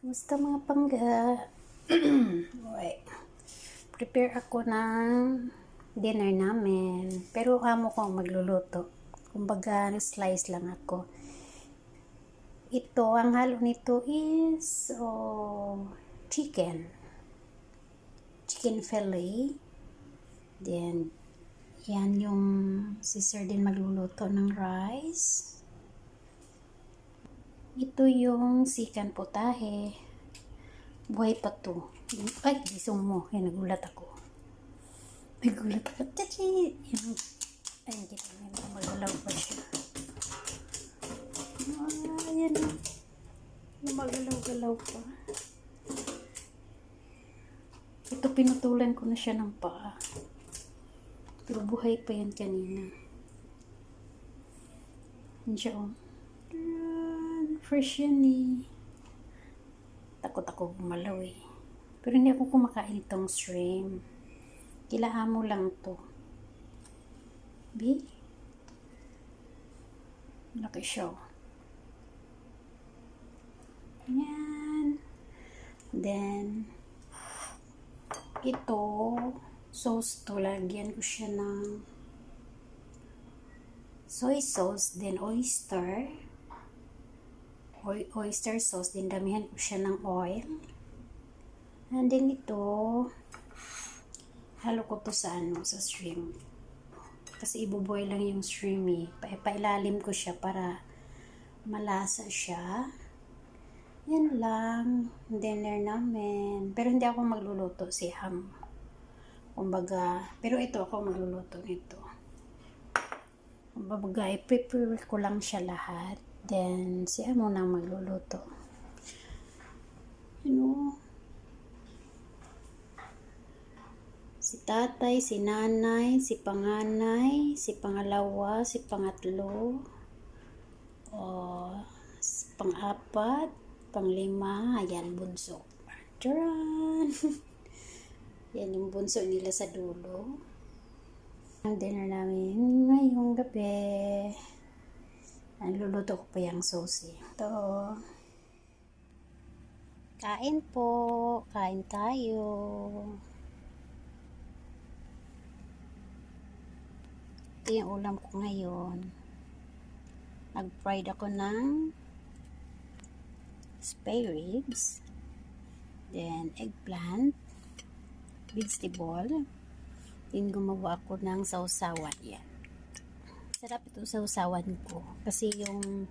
Kumusta mga pangga? Wait. Prepare ako ng dinner namin. Pero amo ko magluluto. Kumbaga, slice lang ako. Ito, ang halo nito is oh, chicken. Chicken fillet. Then, yan yung si Sir din magluluto ng rice. Ito yung sikan potahe. Buhay pa to. Ay, gisong mo. Yan, nagulat ako. Nagulat ako. Tachi! Yan. Ay, kita niya. Magalaw pa siya. Ah, yan. Magalaw-galaw pa. Ito, pinutulan ko na siya ng paa. Pero buhay pa yan kanina. Yan siya, oh. Yan, fresh yan eh. Takot ako gumalaw eh. Pero hindi ako kumakain tong shrimp. Kilaan mo lang to. Bi? Laki siya. oh. Yan. Then, ito, sauce to. Lagyan ko siya ng soy sauce, then oyster. Oy oyster sauce, then damihan ko siya ng oil. And then ito, halo ko to sa ano, sa shrimp. Kasi ibuboy lang yung shrimp eh. Pa pailalim ko siya para malasa siya. Yan lang. Dinner namin. Pero hindi ako magluluto si Ham. Kumbaga, pero ito ako magluluto nito. Kumbaga, i-prepare ko lang siya lahat. Then, si Ham muna magluluto. You know, si tatay, si nanay, si panganay, si pangalawa, si pangatlo, o pang-apat, panglima, ayan, bunso. Charan! Yan yung bunso nila sa dulo. Ang dinner namin ngayong gabi. Ang luluto ko pa yung susi. Ito. Kain po. Kain tayo. Ito yung ulam ko ngayon. Nag-fried ako ng spare ribs. Then, eggplant. Vegetable. Then, gumawa ako ng sausawan. Yan. Sarap itong sausawan ko. Kasi yung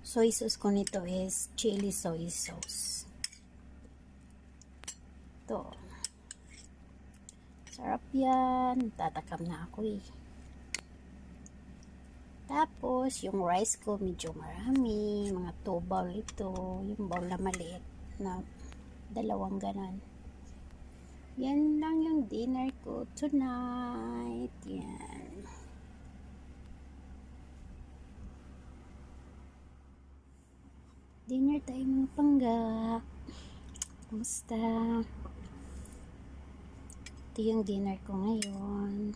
soy sauce ko nito is chili soy sauce. Ito. Sarap yan. Tatakam na ako eh. Tapos, yung rice ko medyo marami. Mga 2 bowl ito. Yung bowl na maliit na dalawang ganon. Yan lang yung dinner ko tonight. Yan. Dinner tayo mga pangga. Kumusta? Ito yung dinner ko ngayon.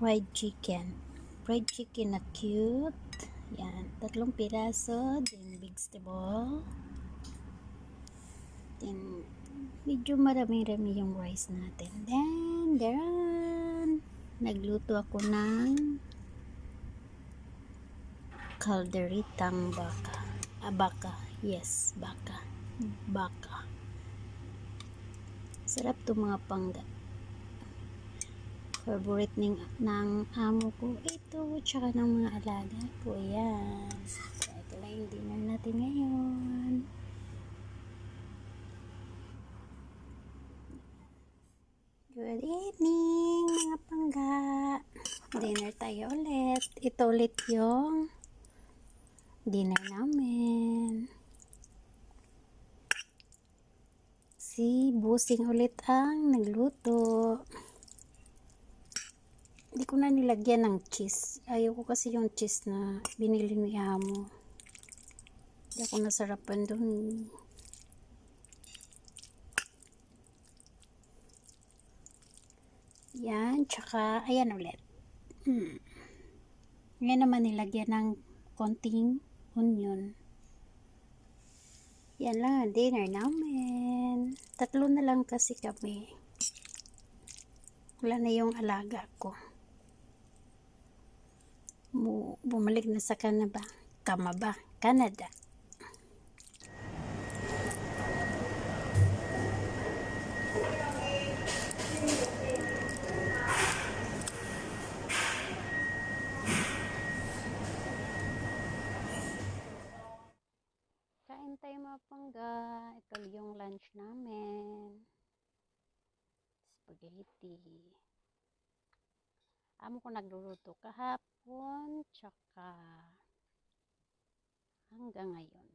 Fried chicken. Fried chicken na cute. Yan. Tatlong piraso. Then vegetable. Then, medyo marami-rami yung rice natin. Then, thereon, nagluto ako ng kalderitang baka. Ah, baka. Yes, baka. Baka. Sarap to mga pangga. Favorite ning, ng amo ko ito, tsaka ng mga alaga ko. Yan. So, ito lang yung dinner natin ngayon. Good evening, mga pangga. Dinner tayo ulit. Ito ulit yung dinner namin. Si Busing ulit ang nagluto. Hindi ko na nilagyan ng cheese. Ayoko kasi yung cheese na binili ni Amo. Hindi ako nasarapan dun. Yan, tsaka, ayan ulit. Hmm. Ngayon naman nilagyan ng konting onion. Yan lang ang dinner namin. Tatlo na lang kasi kami. Wala na yung alaga ko. Bu bumalik na sa Canada. Kama ba? Canada. Kain tayo mga pangga. Ito yung lunch namin. Spaghetti. Amo ko nagluluto kahapon, tsaka hanggang ngayon.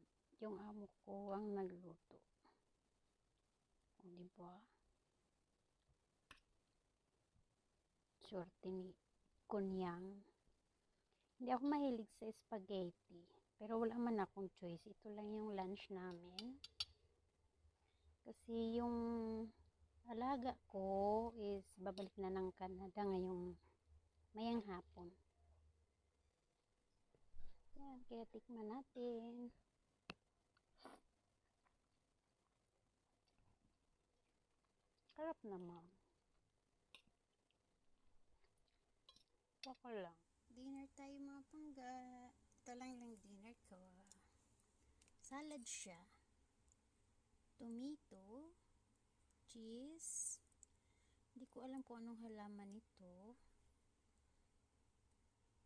Yung amo ko ang nagluto. O, di ba? Swerte ni Kunyang. Hindi ako mahilig sa spaghetti. Pero wala man akong choice. Ito lang yung lunch namin. Kasi yung alaga ko is babalik na ng Canada ngayong mayang hapon. Yan, kaya tikman natin. Sarap naman. Baka lang. Dinner tayo mga pangga. Ito lang lang dinner ko. Salad siya. Tomato. Cheese. Hindi ko alam kung anong halaman nito.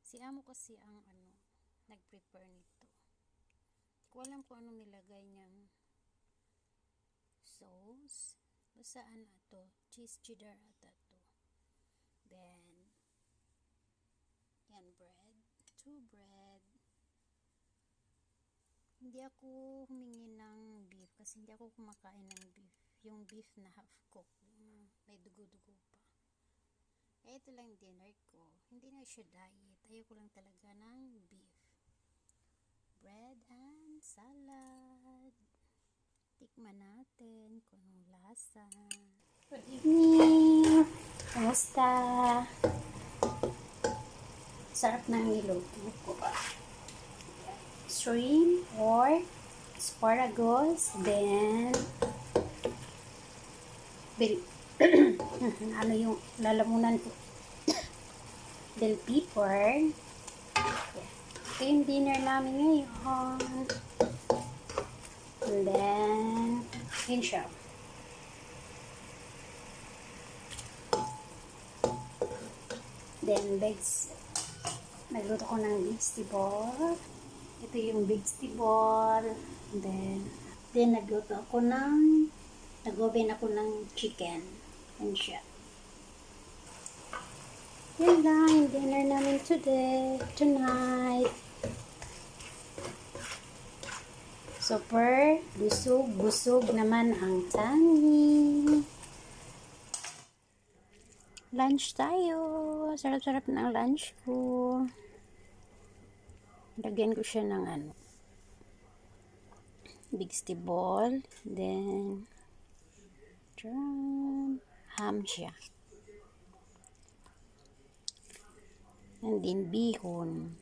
Si amo kasi ang ano, nag-prepare nito. Hindi ko alam kung anong nilagay niyang sauce. Basta ano to, cheese cheddar ata to. Then, yan bread. Two bread. Hindi ako humingi ng beef kasi hindi ako kumakain ng beef. Yung beef na half cooked. May dugo-dugo pa. Eh, ito lang dinner ko. Hindi na siya diet. Ayoko lang talaga ng beef. Bread and salad. Tikman natin kung anong lasa. Good evening! Kamusta? Sarap ng niluto ko. Shrimp or asparagus, then bell, ano yung lalamunan ko? Bell pepper. Yeah. ito yung dinner namin ngayon. And then yun siya. Then vegs nagluto ko ng vegetable ito yung vegetable then then nagluto ako ng nag-oven ako ng chicken. And siya. Yun lang dinner namin today tonight. Super busog busog naman ang tanging. Lunch tayo. Sarap sarap ng lunch ko lagyan ko siya ng ano vegetable then drum ham siya. And then bihon.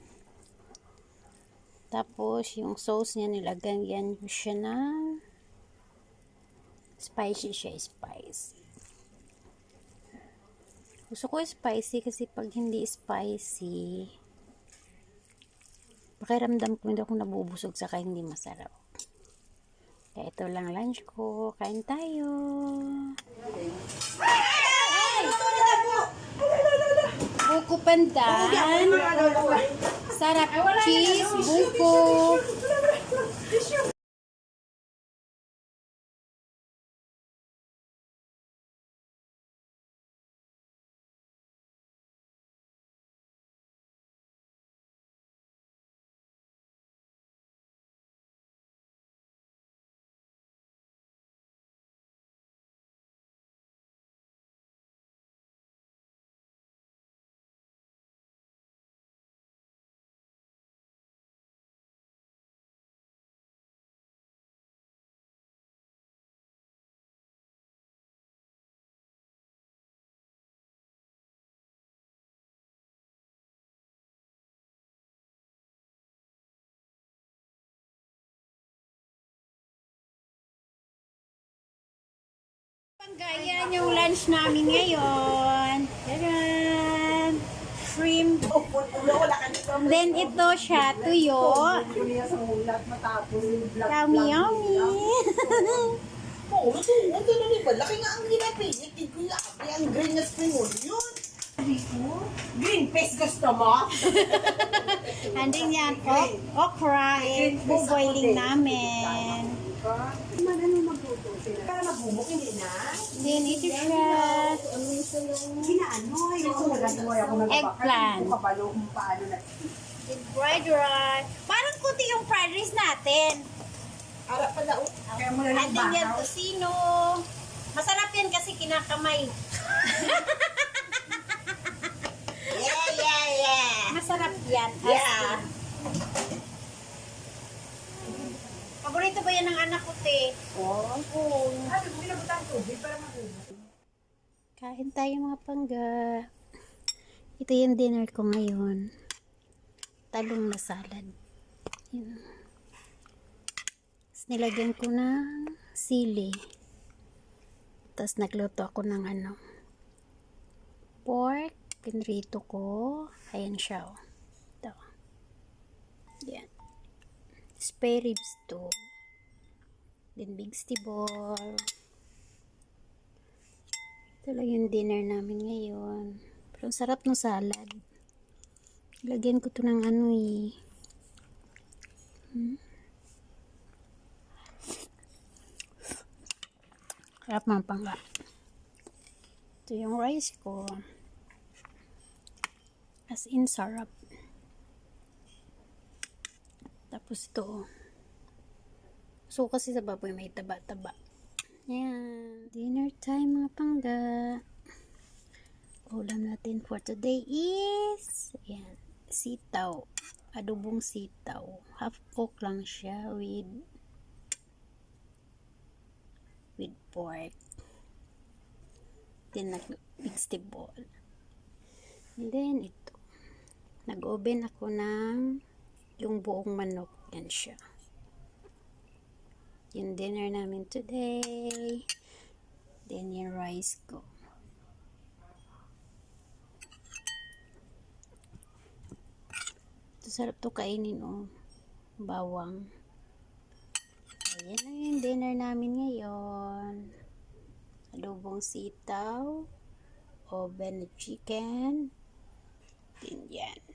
Tapos yung sauce niya nilagyan ko siya ng spicy siya spice. Gusto ko spicy kasi pag hindi spicy pakiramdam ko hindi ako nabubusog saka hindi masarap kaya ito lang lunch ko. Kain tayo. Buko pandan. Sarap cheese. Buko. Gaya yung lunch namin ngayon. Tadaan! Shrimp. Then ito siya, tuyo. Yummy, yummy. Oo, natuwa. Ganun iba. Laki nga ang ginapinit. Hindi ko yabi. Ang green na spring onion. Green paste gusto mo? Andin yan, ok okra. Eh, buboiling namin. Para mabumok, hindi na. Then ito siya. Ginaano. Yung nagagawa ako ng Eggplant. Kung kapalo kung paano na. Fried rice. Parang kuti yung fried rice natin. Ara pala. oh. Kaya mo na lang Andin yan, bakaw. tosino. Masarap yan kasi kinakamay. Yeah, yeah, yeah. Masarap yan. Yeah. Paborito ba yan ng anak ko, te? Oo. Sabi ko, pinabutan tubig para mabumok. Kain tayo mga pangga. Ito yung dinner ko ngayon. Talong na salad. Yun. Tapos nilagyan ko ng sili. Tapos nagluto ako ng ano. Pork. Pinrito ko. Ayan siya. Oh. Ito. Yan. Spare ribs to. Then stibor. Ito lang yung dinner namin ngayon. Pero sarap ng salad. Lagyan ko to ng ano eh. Hmm? Sarap mga pangga. Ito yung rice ko. As in sarap. Tapos ito. So kasi sa baboy may taba-taba. Yan. Dinner time mga pangga. Ulam natin for today is yan, sitaw. Adobong sitaw. Half cook lang siya with with pork. Then nag vegetable. And then ito. Nag-oven ako ng yung buong manok. Yan siya yung dinner namin today. Then yung rice ko. Ito sarap to kainin oh. Bawang. Ayan yung dinner namin ngayon. Adobong sitaw. Oven na chicken. Din yan.